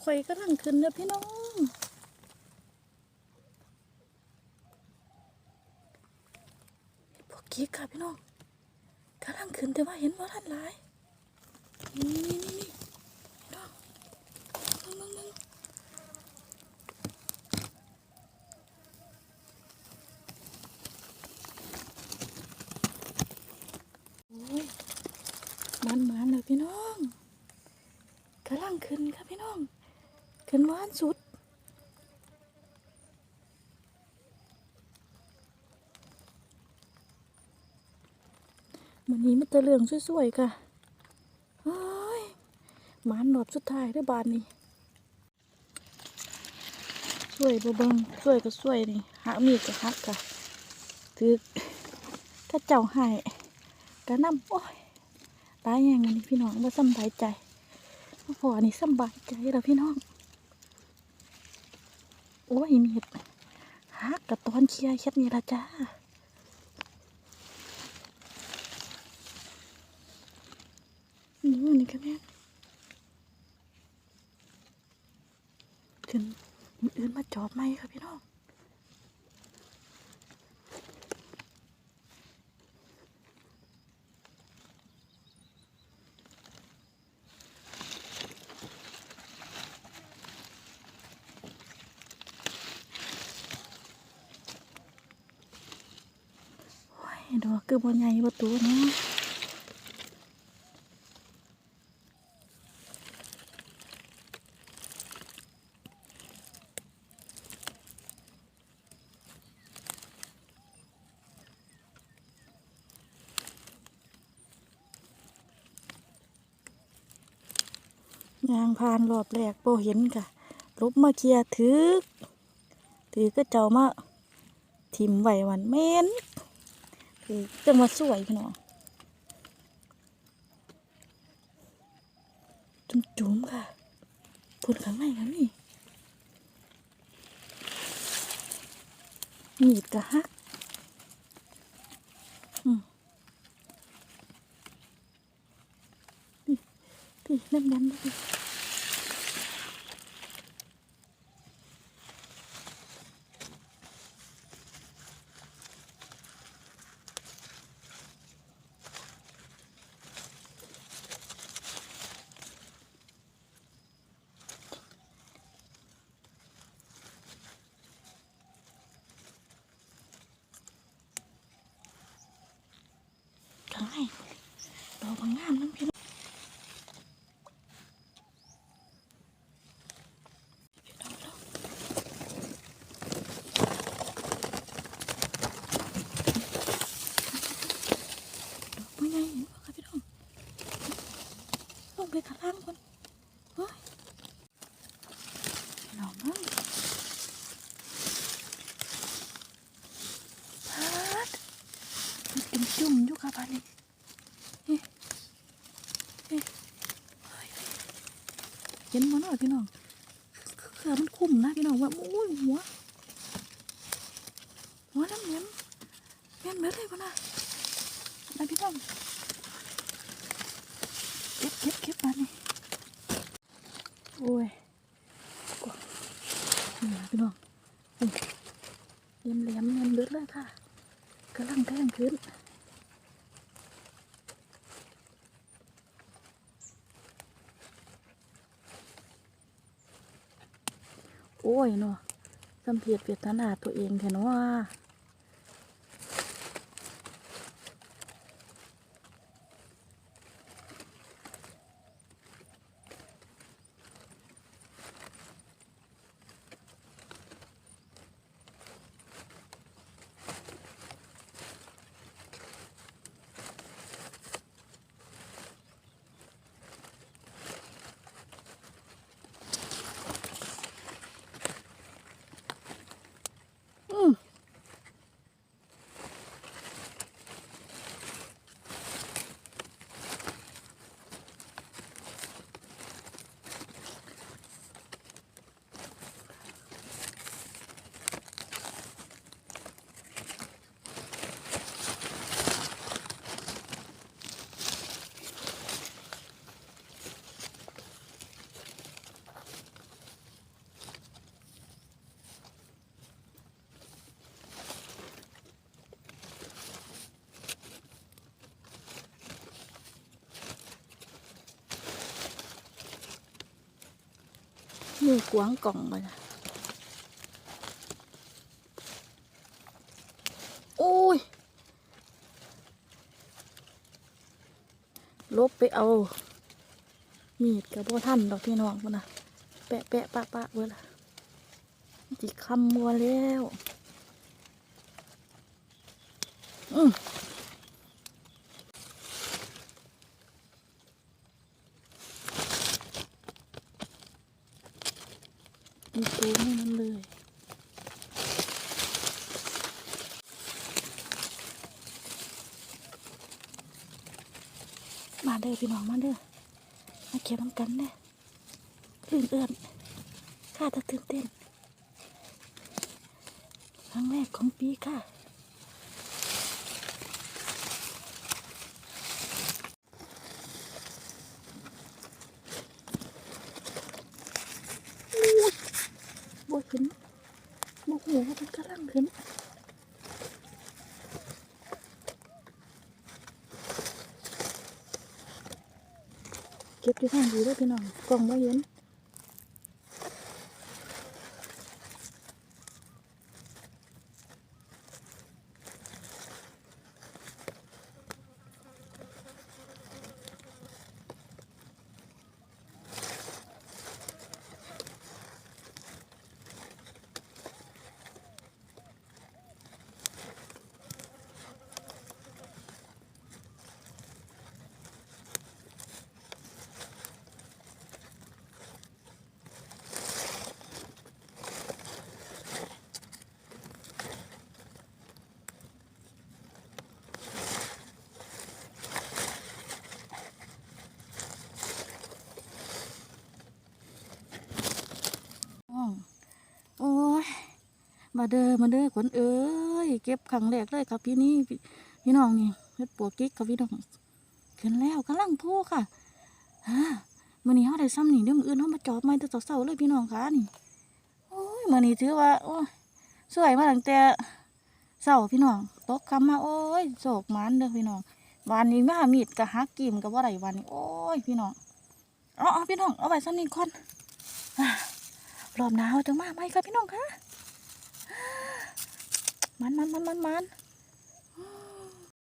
ข่อยกำลังขึ้นเด้อพี่น้อง พวกกิ๊กค่ะพี่น้องกำลังขึ้นแต่ว่าเห็นว่าท่านหลายนี่นี่นี่พี่น้องมึงมึงมึงโอ้ยมันมันเลยพี่น้องกำลังขึ้นค่ะพี่น้อง ขึ้นหวานสุด มันนี้มันตะเลืองสวยๆค่ะเฮ้ยมานหนอบสุดท้ายได้บานนี้สวยบ่เบิงสวยก็สวยนี่หักมีดก็หักค่ะถือถ้าเจ้าให้กะนำโอ้ยตายอย่างนี้พี่น้องว่าสำบายใจพอนี่สำบายใจแล้วพี่น้อง โอ้ยมีดฮักกับตอนเชียเช็ดนี่ละจ้านี่นี่ก็แม่นถึงมืออื่นมาจอบไหมครับพี่น้อง ดอกคือบนใหญ่ประตูเนาะยางพานรอบแรกโบเห็นค่ะลบมาเคลียร์ถือถือก็เจ้ามา ทิมไหวหวันเม้น ถือจังมาสวยพี่น้องจุ่มๆค่ะพูดข้างในค่ะนี่มีดกะฮักพี่พี่นั่นนั่นพี่ข้างในดอกบางงามนั่นพี่น้องพี่น้องพี่น้องดอกไม่ไงเห็นบ่คะพี่น้อง ลงไปข้างล่างก่อนเฮ้ยพี่น้องเอ้ยพัดมันเป็นจุ่มอยู่ค่ะบ้านนี้เห็นมันหน่อยพี่น้องเครือมันคุ้มนะพี่น้องว่าอุ้ยหัว หัวน้ำเหม็นเหม็นเม็ดเลยพ่อนะนะพี่น้องเก็บเก็บเก็บมานี่ โอ้ยนี่พี่น้องนี่เหลี่ยมเลี่ยมเม็ดเลยค่ะกำลังแทงขึ้นโอ้ยเนาะสัมเพียรเวทนาตัวเองแค่เนาะอืม มือกวางกล่องไปนะโอ้ยลบไปเอา มีดกับพ่ท่านดอกพี่น้องพุ่นนะแปะแปะปะปะเวลาจิคำมัวแล้ว อืม มีตูให้มันเลยมาเด้อพี่น้องมาเด้อมาเก็บน้ำกันเด้อลื่นเอื้อนข้าจะตื่นเต้นครั้งแรกของปีค่ะ บวขึ้นบวหัวมันกำลังขึ้น เก็บอยู่ทางดีด้วยพี่น้องกล่องไม่เห็นอ้องโอ้ย มาเด้อมาเด้อขนเอ้ยเก็บครั้งแรกเลยครับพี่นี่พี่พี่น้องนี่เฮ็ดปัวกิ๊กครับพี่น้องขึ้นแล้วกำลังโทรค่ะฮะมื้อนี้เฮาได้ซ้ำนี่เดี๋ยวมื้ออื่นเฮามาจอบใหม่แต่เช้าๆเลยพี่น้องค่ะนี่โอ้ยมื้อนี้ถือว่าโอ้ยสวยมาตั้งแต่เช้าพี่น้องตกค่ำมาโอ้ยโศกมานเด้อพี่น้องวันนี้มามีดก็หักกิ่มก็บ่ได้วันนี้โอ้ยพี่น้องอาเอพี่น้องเอาไว้ซ้ำนี่ก่อนรอบหนาวจังมาไหมครับพี่น้องคะ มันมันมันมันมัน